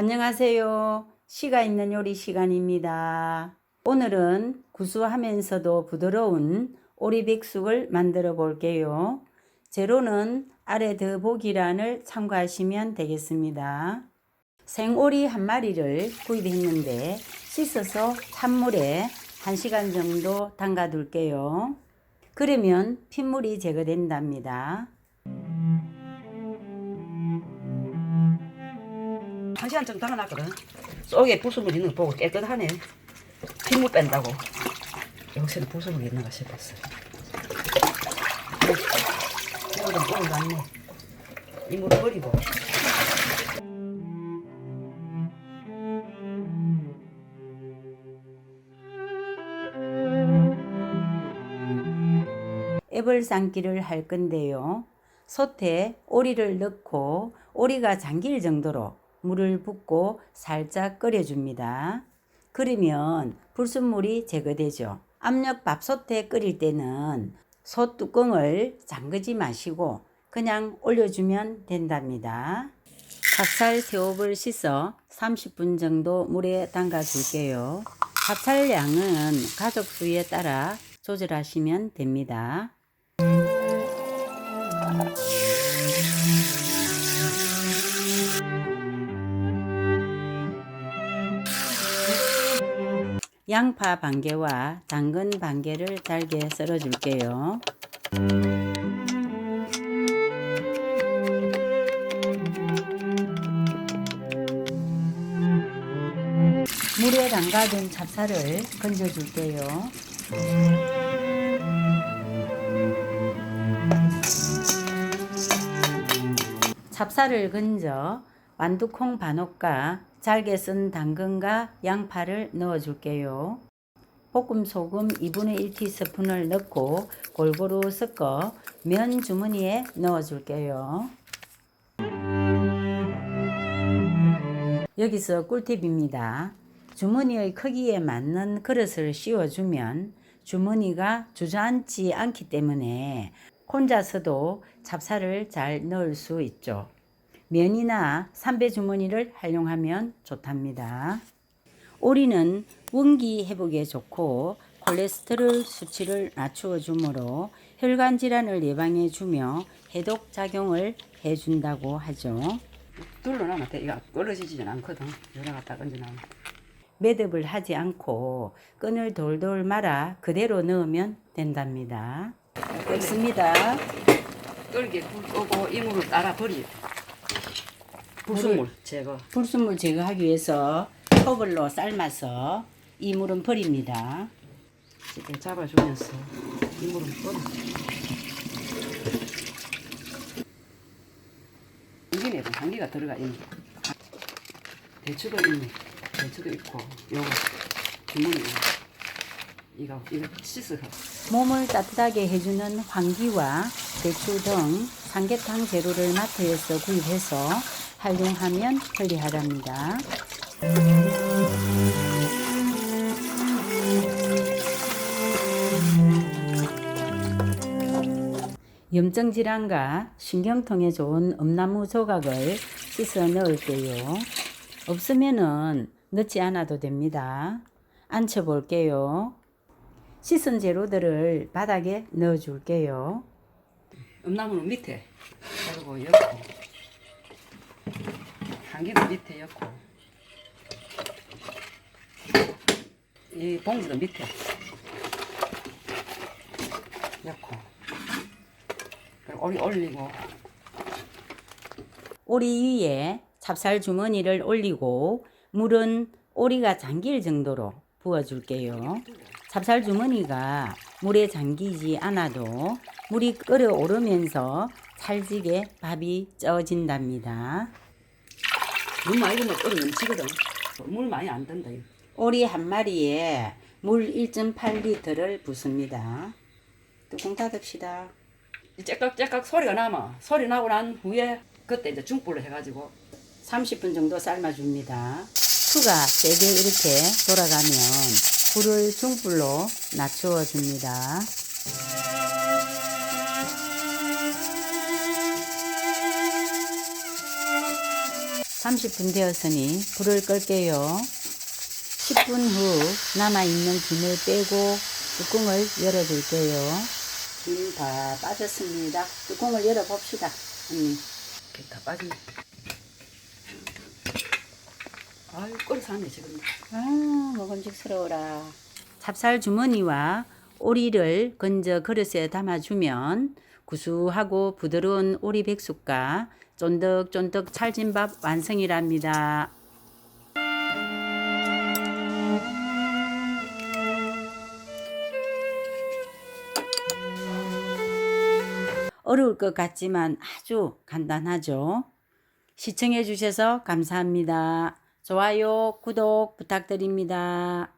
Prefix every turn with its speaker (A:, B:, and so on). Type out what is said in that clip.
A: 안녕하세요. 시가 있는 요리 시간입니다. 오늘은 구수하면서도 부드러운 오리백숙을 만들어 볼게요. 재료는 아래 더보기란을 참고하시면 되겠습니다. 생오리 한 마리를 구입했는데 씻어서 찬물에 1시간 정도 담가 둘게요. 그러면 핏물이 제거된답니다.
B: 한 시간 정도 담아놨거든. 속에 부수물 있는 거 보고 깨끗하네. 핏물 뺀다고. 역시나 부수물 있는가 싶었어요. 이물은 뿌리 났네. 이물 버리고.
A: 애벌 삶기를 할 건데요. 솥에 오리를 넣고 오리가 잠길 정도로 물을 붓고 살짝 끓여줍니다. 그러면 불순물이 제거되죠. 압력 밥솥에 끓일 때는 솥 뚜껑을 잠그지 마시고 그냥 올려주면 된답니다. 찹쌀 새우를 씻어 30분 정도 물에 담가 줄게요. 찹쌀 양은 가족 수에 따라 조절하시면 됩니다. 양파 반 개와 당근 반 개를 잘게 썰어 줄게요. 물에 담가둔 찹쌀을 건져 줄게요. 찹쌀을 건져 완두콩 반옥과 잘게 쓴 당근과 양파를 넣어 줄게요. 볶음 소금 2분의 1 티스푼을 넣고 골고루 섞어 면 주머니에 넣어 줄게요. 여기서 꿀팁입니다. 주머니의 크기에 맞는 그릇을 씌워주면 주머니가 주저앉지 않기 때문에 혼자서도 찹쌀을 잘 넣을 수 있죠. 면이나 삼배 주머니를 활용하면 좋답니다. 오리는 원기 회복에 좋고 콜레스테롤 수치를 낮추어 주므로 혈관 질환을 예방해 주며 해독 작용을 해 준다고 하죠.
B: 둘러놔면 돼. 이거 떨어지지는 않거든. 여러 갖다 얹어놔면.
A: 매듭을 하지 않고 끈을 돌돌 말아 그대로 넣으면 된답니다. 됐습니다.
B: 끓게 끄고 이물을 따라 버리. 부수물 제거.
A: 불순물 제거하기 위해서 컵을로 삶아서 이 물은 버립니다.
B: 이렇게 잡아주면서 이물을 버려. 이게 한기가 들어가 있는. 대추도 있네. 대추도 있고 요거 주머니 이거 이거 씻어.
A: 몸을 따뜻하게 해주는 황기와 대추 등 삼계탕 재료를 마트에서 구입해서 활용하면 편리하답니다. 염증 질환과 신경통에 좋은 엄나무 조각을 씻어 넣을게요. 없으면은 넣지 않아도 됩니다. 앉혀 볼게요. 씻은 재료들을 바닥에 넣어 줄게요.
B: 엄나무는 밑에 그리고 엮고 한기도 밑에 엮고 이 봉지도 밑에 엮고 그리고 오리 올리고
A: 오리 위에 찹쌀 주머니를 올리고 물은 오리가 잠길 정도로 부어 줄게요. 찹쌀 주머니가 물에 잠기지 않아도 물이 끓어오르면서 찰지게 밥이 쪄진답니다.
B: 물 많이 넣으면 끓어 넘치거든 물 많이 안 든다 이거.
A: 오리 한 마리에 물 1.8리터를 붓습니다. 뚜껑 닫읍시다.
B: 이 째깍째깍 소리가 나면 소리 나고 난 후에 그때 이제 중불로 해가지고
A: 30분 정도 삶아줍니다. 수가 세게 이렇게 돌아가면 불을 중불로 낮추어 줍니다. 30분 되었으니 불을 끌게요. 10분 후 남아있는 김을 빼고 뚜껑을 열어줄게요. 김 다 빠졌습니다. 뚜껑을 열어봅시다. 언니.
B: 이렇게 다 빠진. 아유 하네 지금.
A: 아, 먹음직스러워라. 찹쌀 주머니와 오리를 건져 그릇에 담아주면 구수하고 부드러운 오리 백숙과 쫀득쫀득 찰진 밥 완성이랍니다. 어려울 것 같지만 아주 간단하죠. 시청해 주셔서 감사합니다. 좋아요, 구독 부탁드립니다.